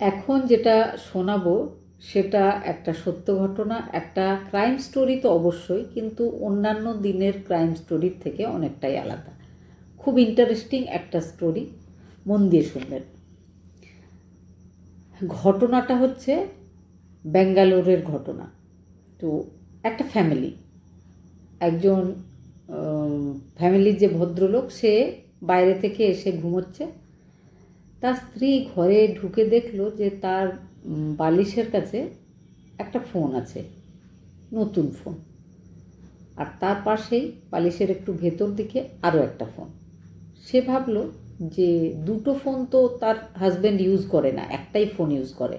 এখন যেটা শোনাবো, সেটা একটা সত্য ঘটনা, একটা ক্রাইম স্টোরি তো অবশ্যই, কিন্তু অন্যান্য দিনের ক্রাইম স্টোরির থেকে অনেকটাই আলাদা। খুব ইন্টারেস্টিং একটা স্টোরি মন দিয়ে শুনবেন। ঘটনাটা হচ্ছে ব্যাঙ্গালোরের ঘটনা। তো একটা ফ্যামিলি একজন ফ্যামিলির যে ভদ্রলোক, সে বাইরে থেকে এসে ঘুমোচ্ছে। তার স্ত্রী ঘরে ঢুকে দেখল যে তার বালিশের কাছে একটা ফোন আছে, নতুন ফোন। আর তার পাশেই বালিশের একটু ভেতর দিকে আরও একটা ফোন। সে ভাবলো যে দুটো ফোন তো তার হাজব্যান্ড ইউজ করে না, একটাই ফোন ইউজ করে।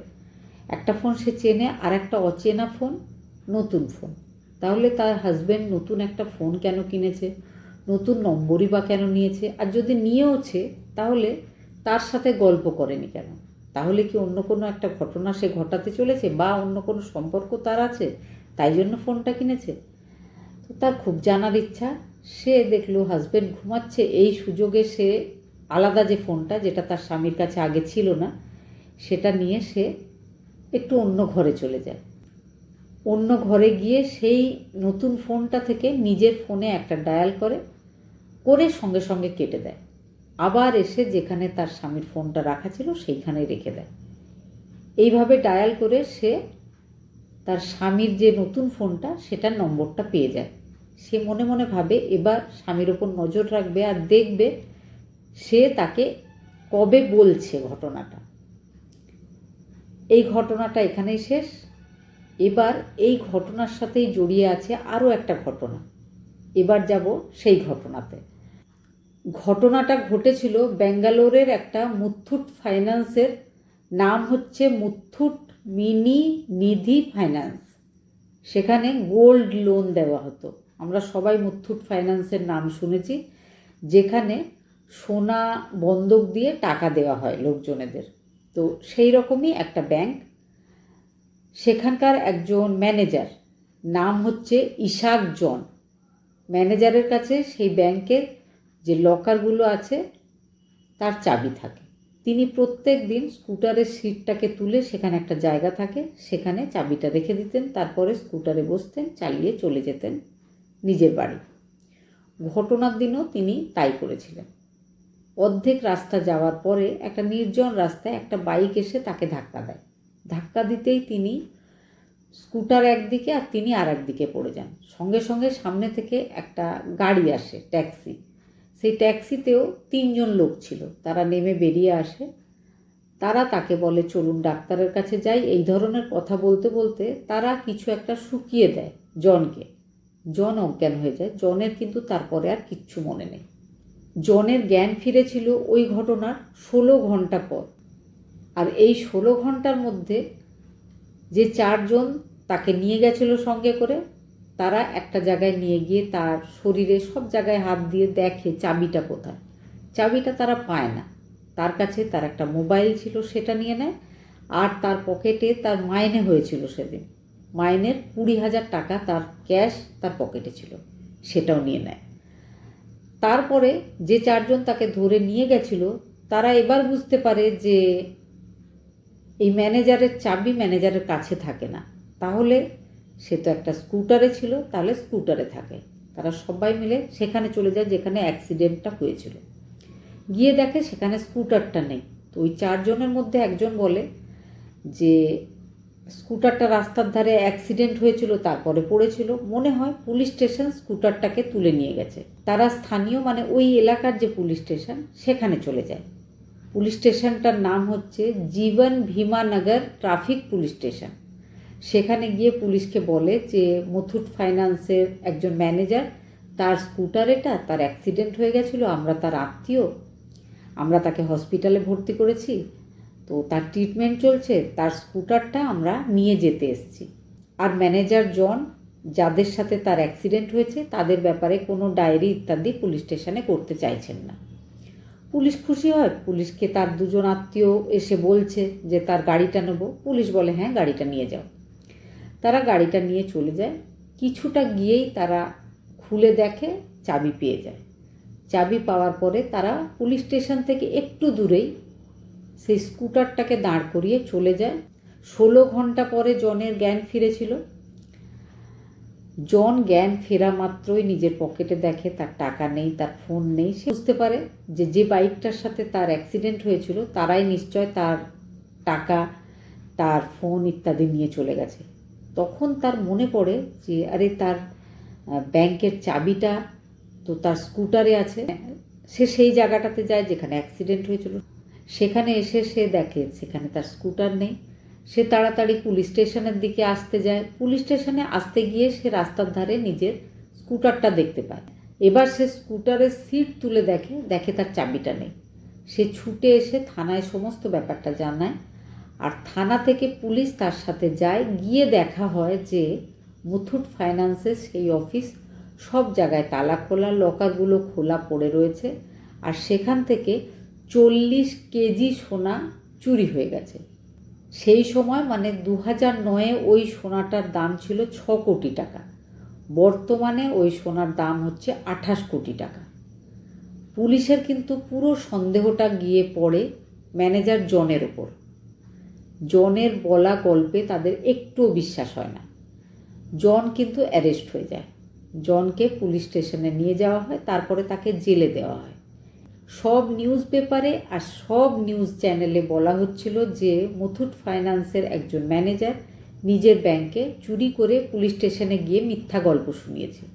একটা ফোন সে চেনে আর একটা অচেনা ফোন, নতুন ফোন। তাহলে তার হাজব্যান্ড নতুন একটা ফোন কেন কিনেছে? নতুন নম্বরই বা কেন নিয়েছে? আর যদি নিয়েওছে, তাহলে তার সাথে গল্প করেনি কেন? তাহলে কি অন্য কোনো একটা ঘটনা সে ঘটাতে চলেছে বা অন্য কোনো সম্পর্ক তার আছে? তাই জন্য ফোনটা কিনেছে। তো তার খুব জানার ইচ্ছা। সে দেখল হাজব্যান্ড ঘুমাচ্ছে। এই সুযোগে সে আলাদা যে ফোনটা, যেটা তার স্বামীর কাছে আগে ছিল না, সেটা নিয়ে সে একটু অন্য ঘরে চলে যায়। অন্য ঘরে গিয়ে সেই নতুন ফোনটা থেকে নিজের ফোনে একটা ডায়াল করে করে সঙ্গে সঙ্গে কেটে দেয়। আবার এসে যেখানে তার স্বামীর ফোনটা রাখা ছিল সেইখানে রেখে দেয়। এইভাবে ডায়াল করে সে তার স্বামীর যে নতুন ফোনটা, সেটার নম্বরটা পেয়ে যায়। সে মনে মনে ভাবে, এবার স্বামীর ওপর নজর রাখবে আর দেখবে সে তাকে কবে বলছে ঘটনাটা। এই ঘটনাটা এখানেই শেষ। এবার এই ঘটনার সাথেই জড়িয়ে আছে আরও একটা ঘটনা। এবার যাব সেই ঘটনাতে। ঘটনাটা ঘটেছিল ব্যাঙ্গালোরের একটা মুথুট ফাইন্যান্সের, নাম হচ্ছে মুথুট মিনি নিধি ফাইন্যান্স। সেখানে গোল্ড লোন দেওয়া হতো। আমরা সবাই মুথুট ফাইন্যান্সের নাম শুনেছি, যেখানে সোনা বন্ধক দিয়ে টাকা দেওয়া হয় লোকজনেদের। তো সেই রকমই একটা ব্যাংক। সেখানকার একজন ম্যানেজার, নাম হচ্ছে ইশাক জন। ম্যানেজারের কাছে সেই ব্যাংকের লকারগুলো আছে, তার চাবি থাকে। তিনি প্রত্যেক দিন স্কুটারের সিটটাকে তুলে সেখানে একটা জায়গা থাকে, সেখানে চাবিটা রেখে দিতেন, তারপরে স্কুটারে বসতেন, চালিয়ে চলে যেতেন নিজের বাড়ি। ঘটনার দিনও তিনি তাই করেছিলেন। অর্ধেক রাস্তা যাওয়ার পরে একটা নির্জন রাস্তায় একটা বাইক এসে তাকে ধাক্কা দেয়। ধাক্কা দিতেই তিনি স্কুটার একদিকে আর তিনি আর একদিকে পড়ে যান। সঙ্গে সঙ্গে সামনে থেকে একটা গাড়ি আসে, ট্যাক্সি। সেই ট্যাক্সিতেও তিনজন লোক ছিল। তারা নেমে বেরিয়ে আসে। তারা তাকে বলে, চলুন ডাক্তারের কাছে যাই। এই ধরনের কথা বলতে বলতে তারা কিছু একটা শুকিয়ে দেয় জনকে। জন অজ্ঞান হয়ে যায়। জনের কিন্তু তারপরে আর কিচ্ছু মনে নেই। জনের জ্ঞান ফিরেছিল ওই ঘটনার ষোলো ঘণ্টা পর। আর এই ষোলো ঘণ্টার মধ্যে যে চারজন তাকে নিয়ে গেছিল সঙ্গে করে তারা একটা জায়গায় নিয়ে গিয়ে তার শরীরে সব জায়গায় হাত দিয়ে দেখে চাবিটা কোথায়। চাবিটা তারা পায় না। তার কাছে তার একটা মোবাইল ছিল, সেটা নিয়ে নেয় আর তার পকেটে তার মাইনে হয়েছিল সেদিন। মাইনের কুড়ি হাজার টাকা তার ক্যাশ তার পকেটে ছিল, সেটাও নিয়ে নেয়। তারপরে যে চারজন তাকে ধরে নিয়ে গেছিল, তারা এবার বুঝতে পারে যে এই ম্যানেজারের চাবি ম্যানেজারের কাছে থাকে না। তাহলে সে তো একটা স্কুটারে ছিল, তাহলে স্কুটারে থাকে। তারা সবাই মিলে সেখানে চলে যায় যেখানে অ্যাক্সিডেন্টটা হয়েছিল। গিয়ে দেখে সেখানে স্কুটারটা নেই। তো ওই চারজনের মধ্যে একজন বলে যে, স্কুটারটা রাস্তার ধারে অ্যাক্সিডেন্ট হয়েছিল, তারপরে পড়েছিল। মনে হয় পুলিশ স্টেশন স্কুটারটাকে তুলে নিয়ে গেছে। তারা স্থানীয় মানে ওই এলাকার যে পুলিশ স্টেশন, সেখানে চলে যায়। পুলিশ স্টেশনটার নাম হচ্ছে Jeevan Bhimanagar traffic police station. সেখানে গিয়ে পুলিশকে বলে যে মুথুট ফাইন্যান্সের একজন ম্যানেজার তার স্কুটার এটা তার অ্যাক্সিডেন্ট হয়ে গেছিল, আমরা তার আত্মীয়, আমরা তাকে হসপিটালে ভর্তি করেছি, তো তার ট্রিটমেন্ট চলছে, তার স্কুটারটা আমরা নিয়ে যেতে এসেছি। আর ম্যানেজার জন, যাদের সাথে তার অ্যাক্সিডেন্ট হয়েছে, তাদের ব্যাপারে কোনো ডায়েরি ইত্যাদি পুলিশ স্টেশনে করতে চাইছেন না। পুলিশ খুশি হয়, পুলিশকে তার দুজন আত্মীয় এসে বলছে যে তার গাড়িটা নেব, পুলিশ বলে হ্যাঁ গাড়িটা নিয়ে যাও। তারা গাড়িটা নিয়ে চলে যায়। কিছুটা গিয়েই তারা খুলে দেখে, চাবি পেয়ে যায়। চাবি পাওয়ার পরে তারা পুলিশ স্টেশন থেকে একটু দূরেই সেই স্কুটারটাকে দাঁড় করিয়ে চলে যায়। ষোলো ঘণ্টা পরে জনের জ্ঞান ফিরেছিল। জন জ্ঞান ফেরা মাত্রই নিজের পকেটে দেখে, তার টাকা নেই, তার ফোন নেই। সে বুঝতে পারে যে যে বাইকটার সাথে তার অ্যাক্সিডেন্ট হয়েছিল, তারাই নিশ্চয় তার টাকা, তার ফোন ইত্যাদি নিয়ে চলে গেছে। তখন তার মনে পড়ে যে, আরে তার ব্যাংকের চাবিটা তো তার স্কুটারে আছে। সে সেই জায়গাটাতে যায় যেখানে অ্যাক্সিডেন্ট হয়েছিল। সেখানে এসে সে দেখে সেখানে তার স্কুটার নেই। সে তাড়াতাড়ি পুলিশ স্টেশনের দিকে আসতে যায়। পুলিশ স্টেশনে আসতে গিয়ে সে রাস্তার ধারে নিজের স্কুটারটা দেখতে পায়। এবার সে স্কুটারের সিট তুলে দেখে দেখে তার চাবিটা নেই। সে ছুটে এসে থানায় সমস্ত ব্যাপারটা জানায়। আর থানা থেকে পুলিশ তার সাথে যায়। গিয়ে দেখা হয় যে মুথুট ফাইন্যান্সের সেই অফিস সব জায়গায় তালা খোলা, লকারগুলো খোলা পড়ে রয়েছে আর সেখান থেকে চল্লিশ কেজি সোনা চুরি হয়ে গেছে। সেই সময় মানে দু হাজার নয়ে ওই সোনাটার দাম ছিল ছ কোটি টাকা। বর্তমানে ওই সোনার দাম হচ্ছে আঠাশ কোটি টাকা। পুলিশের কিন্তু পুরো সন্দেহটা গিয়ে পড়ে ম্যানেজার জনের ওপর। জনের বলা গল্পে তাদের একটুও বিশ্বাস হয় না। জন কিন্তু অ্যারেস্ট হয়ে যায়। জনকে পুলিশ স্টেশনে নিয়ে যাওয়া হয়, তারপরে তাকে জেলে দেওয়া হয়। সব নিউজ পেপারে আর সব নিউজ চ্যানেলে বলা হচ্ছিল যে মুথুট ফাইন্যান্সের একজন ম্যানেজার নিজের ব্যাংকে চুরি করে পুলিশ স্টেশনে গিয়ে মিথ্যা গল্প শুনিয়েছে।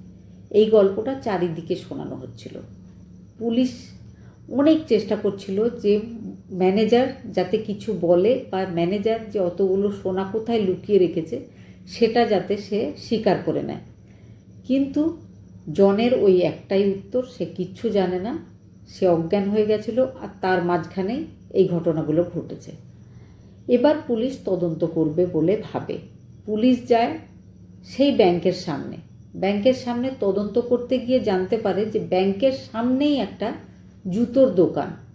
এই গল্পটা চারিদিকে শোনানো হচ্ছিল। পুলিশ অনেক চেষ্টা করছিল যে ম্যানেজার যাতে কিছু বলে বা ম্যানেজার যে অতগুলো সোনা কোথায় লুকিয়ে রেখেছে, সেটা যাতে সে স্বীকার করে নেয়। কিন্তু জনের ওই একটাই উত্তর, সে কিচ্ছু জানে না, সে অজ্ঞান হয়ে গেছিল আর তার মাঝখানেই এই ঘটনাগুলো ঘটেছে। এবার পুলিশ তদন্ত করবে বলে ভাবে। পুলিশ যায় সেই ব্যাংকের সামনে। ব্যাংকের সামনে তদন্ত করতে গিয়ে জানতে পারে যে ব্যাংকের সামনেই একটা জুতোর দোকান।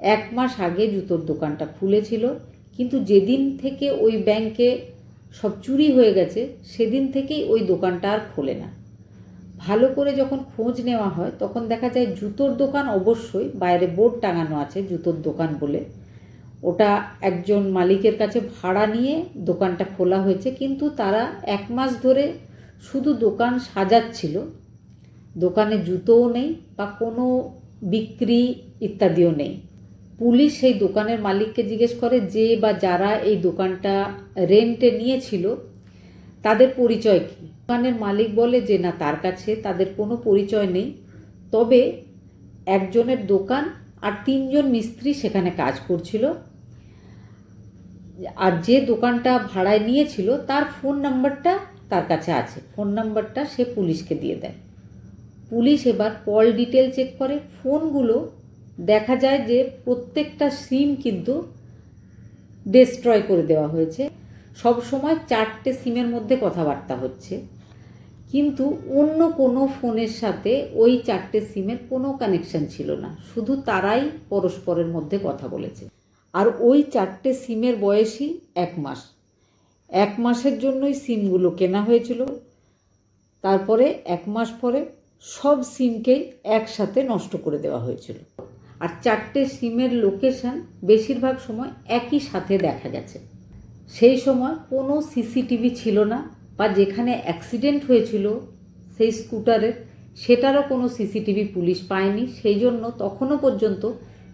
এক মাস আগে জুতোর দোকানটা খুলেছিল, কিন্তু যেদিন থেকে ওই ব্যাংকে সব চুরি হয়ে গেছে, সেদিন থেকেই ওই দোকানটা আর খোলে না। ভালো করে যখন খোঁজ নেওয়া হয়, তখন দেখা যায় জুতোর দোকান অবশ্যই বাইরে বোর্ড টাঙানো আছে, জুতোর দোকান বলে। ওটা একজন মালিকের কাছে ভাড়া নিয়ে দোকানটা খোলা হয়েছে, কিন্তু তারা এক মাস ধরে শুধু দোকান সাজাচ্ছিল। দোকানে জুতোও নেই বা কোনো বিক্রি ইত্যাদিও নেই। পুলিশ সেই দোকানের মালিককে জিজ্ঞেস করে যে বা যারা এই দোকানটা রেন্টে নিয়েছিল, তাদের পরিচয় কী? দোকানের মালিক বলে যে, না, তার কাছে তাদের কোনো পরিচয় নেই। তবে একজনের দোকান আর তিনজন মিস্ত্রি সেখানে কাজ করছিল। আর যে দোকানটা ভাড়ায় নিয়েছিল, তার ফোন নাম্বারটা তার কাছে আছে। ফোন নাম্বারটা সে পুলিশকে দিয়ে দেয়। পুলিশ এবার কল ডিটেল চেক করে। ফোনগুলো দেখা যায় যে প্রত্যেকটা সিম কিন্তু ডিস্ট্রয় করে দেওয়া হয়েছে। সব সময় চারটে সিমের মধ্যে কথাবার্তা হচ্ছে। কিন্তু অন্য কোনো ফোনের সাথে ওই চারটে সিমের কোনো কানেকশন ছিল না। শুধু তারাই পরস্পরের মধ্যে কথা বলেছে। আর ওই চারটে সিমের বয়সই এক মাস। এক মাসের জন্যই সিমগুলো কেনা হয়েছিল। তারপরে এক মাস পরে সব সিমকেই একসাথে নষ্ট করে দেওয়া হয়েছিল। আর চারটে সিমের লোকেশন বেশিরভাগ সময় একই সাথে দেখা গেছে। সেই সময় কোনো সিসিটিভি ছিল না বা যেখানে অ্যাক্সিডেন্ট হয়েছিল সেই স্কুটারের সেটারও কোনো সিসিটিভি পুলিশ পায়নি। সেই জন্য তখনও পর্যন্ত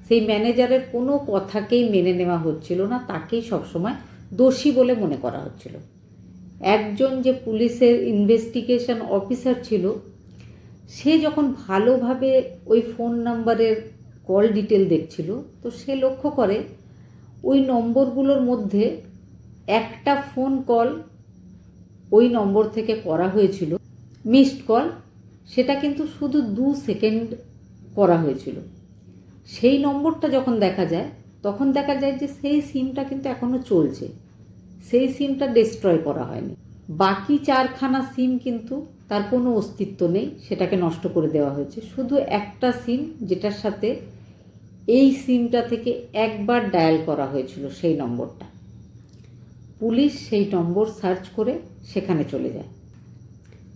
সেই ম্যানেজারের কোনো কথাকেই মেনে নেওয়া হচ্ছিল না, তাকেই সবসময় দোষী বলে মনে করা হচ্ছিল। একজন যে পুলিশের ইনভেস্টিগেশন অফিসার ছিল, সে যখন ভালোভাবে ওই ফোন নাম্বারের কল ডিটেল দেখছিল, তো সে লক্ষ্য করে ওই নম্বরগুলোর মধ্যে একটা ফোন কল ওই নম্বর থেকে করা হয়েছিল মিসড কল সেটা কিন্তু শুধু দু সেকেন্ড করা হয়েছিল। সেই নম্বরটা যখন দেখা যায়, তখন দেখা যায় যে সেই সিমটা কিন্তু এখনও চলছে। সেই সিমটা ডিস্ট্রয় করা হয়নি। বাকি চারখানা সিম কিন্তু তার কোনো অস্তিত্ব নেই, সেটাকে নষ্ট করে দেওয়া হয়েছে। শুধু একটা সিম যেটার সাথে এই সিমটা থেকে একবার ডায়াল করা হয়েছিল সেই নম্বরটা। পুলিশ সেই নম্বর সার্চ করে সেখানে চলে যায়।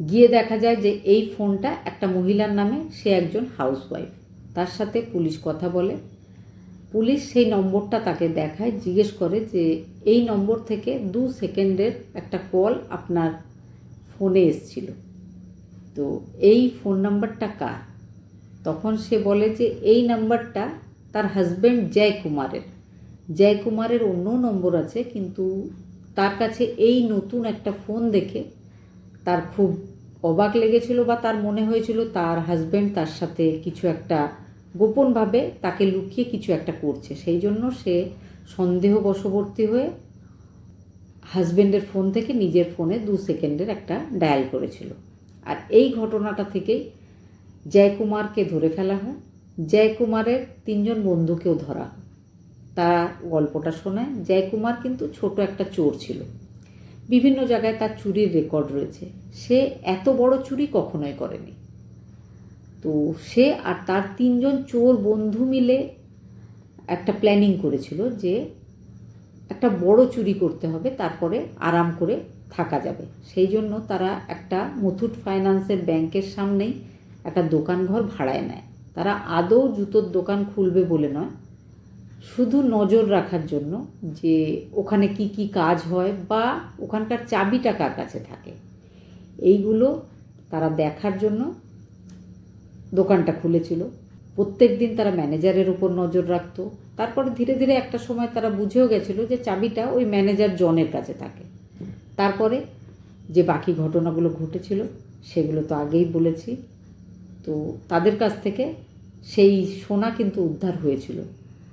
গিয়ে দেখা যায় যে এই ফোনটা একটা মহিলার নামে সে একজন হাউসওয়াইফ। তার সাথে পুলিশ কথা বলে। পুলিশ সেই নম্বরটা তাকে দেখায়, জিজ্ঞেস করে যে এই নম্বর থেকে দু সেকেন্ডের একটা কল আপনার ফোনে এসছিল। তো এই ফোন নাম্বারটা কার? তখন সে বলে যে এই নাম্বারটা তার হাজব্যান্ড জয় কুমারের জয় কুমারের অন্য নম্বর আছে, কিন্তু তার কাছে এই নতুন একটা ফোন দেখে তার খুব অবাক লেগেছিল বা তার মনে হয়েছিল তার হাজব্যান্ড তার সাথে কিছু একটা গোপনভাবে তাকে লুকিয়ে কিছু একটা করছে। সেই জন্য সে সন্দেহ বশবর্তী হয়ে হাজব্যান্ডের ফোন থেকে নিজের ফোনে দু সেকেন্ডের একটা ডায়াল করেছিল। আর এই ঘটনাটা থেকেই জয়কুমারকে ধরে ফেলা হয়। জয়কুমারের তিনজন বন্ধুকেও ধরা। তারা গল্পটা শোনায়। জয়কুমার কিন্তু ছোট একটা চোর ছিল। বিভিন্ন জায়গায় তার চুরির রেকর্ড রয়েছে। সে এত বড় চুরি কখনোই করেনি। তো সে আর তার তিনজন চোর বন্ধু মিলে একটা প্ল্যানিং করেছিল যে একটা বড় চুরি করতে হবে, তারপরে আরাম করে থাকা যাবে। সেই জন্য তারা একটা মুথুট ফাইন্যান্সের ব্যাংকের সামনেই একটা দোকানঘর ভাড়ায় নেয়। তারা আদৌ জুতোর দোকান খুলবে বলে নয়। শুধু নজর রাখার জন্য যে ওখানে কি কি কাজ হয় বা ওখানকার চাবিটা কার কাছে থাকে। এইগুলো তারা দেখার জন্য দোকানটা খুলেছিল। প্রত্যেক দিন তারা ম্যানেজারের উপর নজর রাখতো। তারপরে ধীরে ধীরে একটা সময় তারা বুঝেও গেছিল যে চাবিটা ওই ম্যানেজার জনের কাছে থাকে। তারপরে যে বাকি ঘটনাগুলো ঘটেছিল, সেগুলো তো আগেই বলেছি। তো তাদের কাছ থেকে সেই সোনা কিন্তু উদ্ধার হয়েছিল।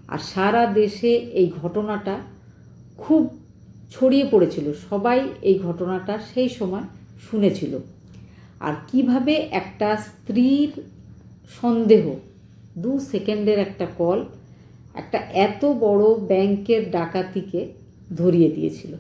আর সারা দেশে এই ঘটনাটা খুব ছড়িয়ে পড়েছিল। সবাই এই ঘটনাটা সেই সময় শুনেছিল। আর কীভাবে একটা স্ত্রীর সন্দেহ, দু সেকেন্ডের একটা কল, একটা এত বড় ব্যাংকের ডাকাতিকে ধরিয়ে দিয়েছিল।